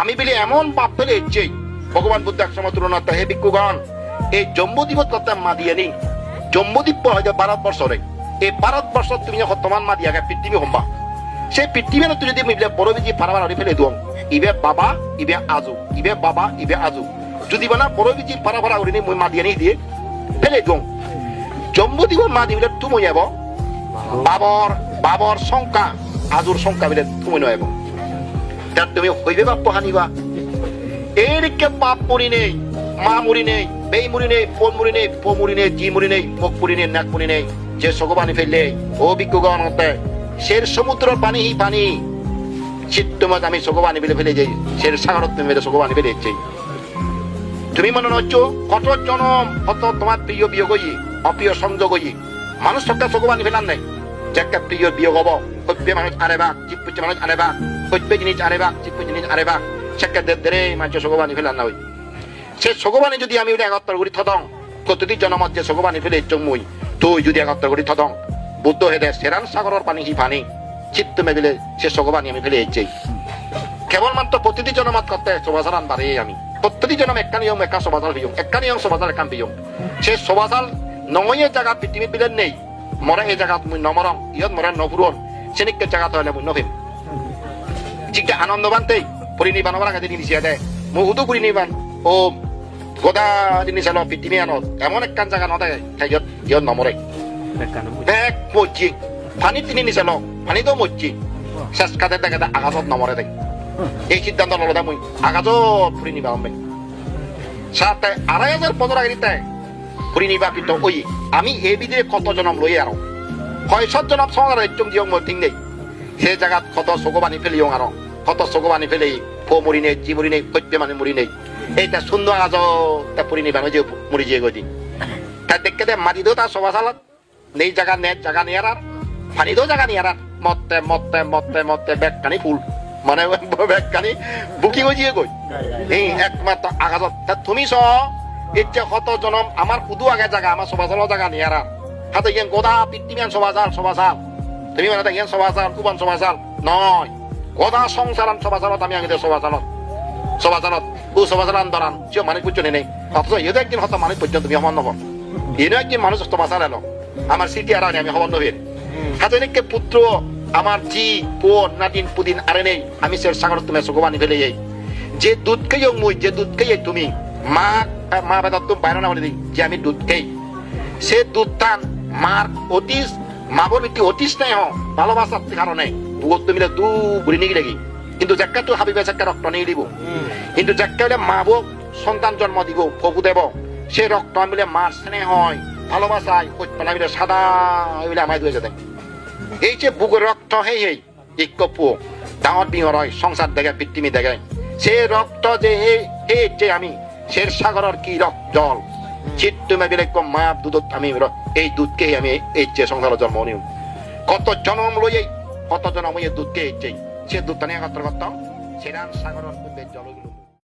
আমি বলি এমন বাপ ফেলে ইচ্ছে ভগবান বুদ্ধ এক সময় তুলনা হে ভিক্ষুগণ এই জম্বুদ্বীপ কথা মা দিয়ে নেই। জম্বুদ্বীপ হয় যে ভারতবর্ষরে। এই ভারতবর্ষ তুমি যখন তোমার দিয়া পৃথিবী হম্বা। সেই পৃথিবী তুই যদি মিলে বড় ফারাবার হরি ফেলে দিও ইবে বাবা, ইবে আজু, ইবে বাবা, ইবে আজু। যদি বানা বড় বিজি ফারা হরি মই মা দিয়ে নেই দিয়ে। ফেলে দিও জম্বুদ্বীপ মা দিবিলে তুমি যাব বাবর বাবর সংখ্যা, আজুর সংখ্যা বিলে তুমি নয় তার তুমি হইবে বাপ হানিবা এদিকে বাপ মুড়ি নেই, মা মুড়ি নেই বেই মুড়ি নেই ফোন মুড়ি নেই ফো মুড়ি নেই, জি মুড়ি নেই, মুখ মুড়ি নেই, নাক মুড়ি নেই, যে সগবানি ফেললে, ও বিজ্ঞগণ হতে সের সমুদ্র পানি হি পানি। চিত্ত মাছ আমি সগবানি ফেলে ফেলে যাই সের সাগরত তুমি মেরে সগবানি ফেলে যাই। তুমি মনে হচ্ছ কত জনম কত তোমার প্রিয় বিয়োগ হই অপ্রিয় সংযোগ হই মানুষ সবটা সগবানি ফেলার নাই। যাকে, প্রিয় বিয়োগ হব সভ্য মানুষ বাক চিপ্পুচ্চ মানুষ আরে সভ্য জিনিস আরে বাক চিপ্পু জিনিস আরে বাক সেকে দেরে মানুষ সগবানি ফেলার না হই সে সগবানি যদি আমি ওটা একাত্তর করি, থদং। কতটি জনমত যে সগবানি ফেলে চমুই তুই যদি একাত্তর করি, থদং। বুদ্ধ হেদে সেরান সাগরের পানি হি পানি চিত্ত মেদিলে সে সগবানি আমি ফেলে এসেছি। কেবলমাত্র প্রতিটি জনমত করতে সবাসারান বাড়ে আমি। প্রতিটি জনম একটা নিয়ম একটা সবাসাল বিয়ম একটা নিয়ম সবাসাল একান বিয়ম সে সবাসাল নময়ে জায়গা পৃথিবীর বিলেন নেই। মরে এই জায়গাত মুই নমরং, ইয়ত মরে নপুরন। সেনিকে জায়গাত হলে মুই নভিম। ঠিকটা আনন্দবান্তেই পরিনিবানবার আগে জিনিস দে উদু পরিনিবান ও গোদা জিনিস এলো পৃথিবী আনত। এমন একখান জায়গা নদে ইয়ত ইয়ত নমরে ব্যাগ মজ্জি পানি তিনি নিছে ল পানি তো মজ্জি শেষ কাতে দেখে আকাশত নমরে দেখ এই সিদ্ধান্ত ললে মুই। আকাশত নিবা আমি সাথে আড়াই হাজার পনেরো আগিতে ফুরি নিবা কিন্তু ওই আমি এই বিধে কত জনম লই আর কয়শত জনম সঙ্গে একদম দিয়ক মই ঠিক নেই সেই জায়গাত কত চকু বানি ফেলিও আর কত চকু বানি ফো মরি নেই, জি মরি নেই, সত্য মানে মরি নেই। এইটা সুন্দর আজ তা ফুরি নিবা যে মরি যে গদি তা দেখতে দে মাটি দো তার সভা সালাত নেই জায়গা নেট জায়গা নিয়ে আর পানি দো জায়গা নিয়ে আর মতে মতে মতে মতে বেগকানি ফুল। মানে বেগকানি বুকি গজিয়ে গই এই একমাত্র আকাশত তা তুমি চ, এতিয়া কত জনম আমার শুধু আগে জায়গা আমার সভাচালৰ জায়গা নিয়ে আর হাতে ইয়ান গোদা পৃথিবীয়ান সভাচাল সভাচাল তুমি মানে ইয়ান সভাচাল কুবান সভাচাল নয় গোদা সংসারান সভাচালত আমি আগে সভাচালত সভাচালত ও সভাচাল আন্দোলন সে মানুষ পর্যন্ত নেই অথচ এদের একদিন হয়তো মানুষ পর্যন্ত তুমি সমান নব এনে একদিন মানুষ সভাচাল এলো আমার স্মৃতি আর আমি সমান নবীর হাজনিককে পুত্র আমার জি পোন নাদিন পুদিন আরে নেই, আমি সে সাগর তুমি সগবানি ফেলে যাই যে দুধ খেয়েও মুই, যে দুধ খেয়ে তুমি মা মা বেদা তুমি বাইরে না বলে দিই যে আমি দুধ খেই সে দুধ টান মার অতিস মাবর ভিত্তি অতিস নাই হ ভালোবাসার কারণে বুগত মিলে দু বুড়ি নিগি লাগি। কিন্তু যাকে তো হাবিবে যাকে রক্ত নিয়ে দিব। কিন্তু যাকে হলে মা বউ সন্তান জন্ম দিব ফবু দেব। সে রক্ত মিলে মার স্নেহ হয়, ভালোবাসায় পেলা মিলে সাদা মিলে আমায় দুয়ে যেতে। এই যে বুকের রক্ত হেই হেই ইক্য পুয়, ডাঙর বিঙর হয়, সংসার দেখে পৃথিবী দেখে। সে রক্ত যে এই যে আমি, শের সাগরের কি রক্ত জল? চিত্ত মেবিলে মায়া দুধ আমি, এই দুধকে আমি এই যে সংসার জন্ম নিউ কত জনম লই কত আমি এই দুধকে যে সে দুধ নিয়ে কত করতাম। সেরান সাগর জলগুলো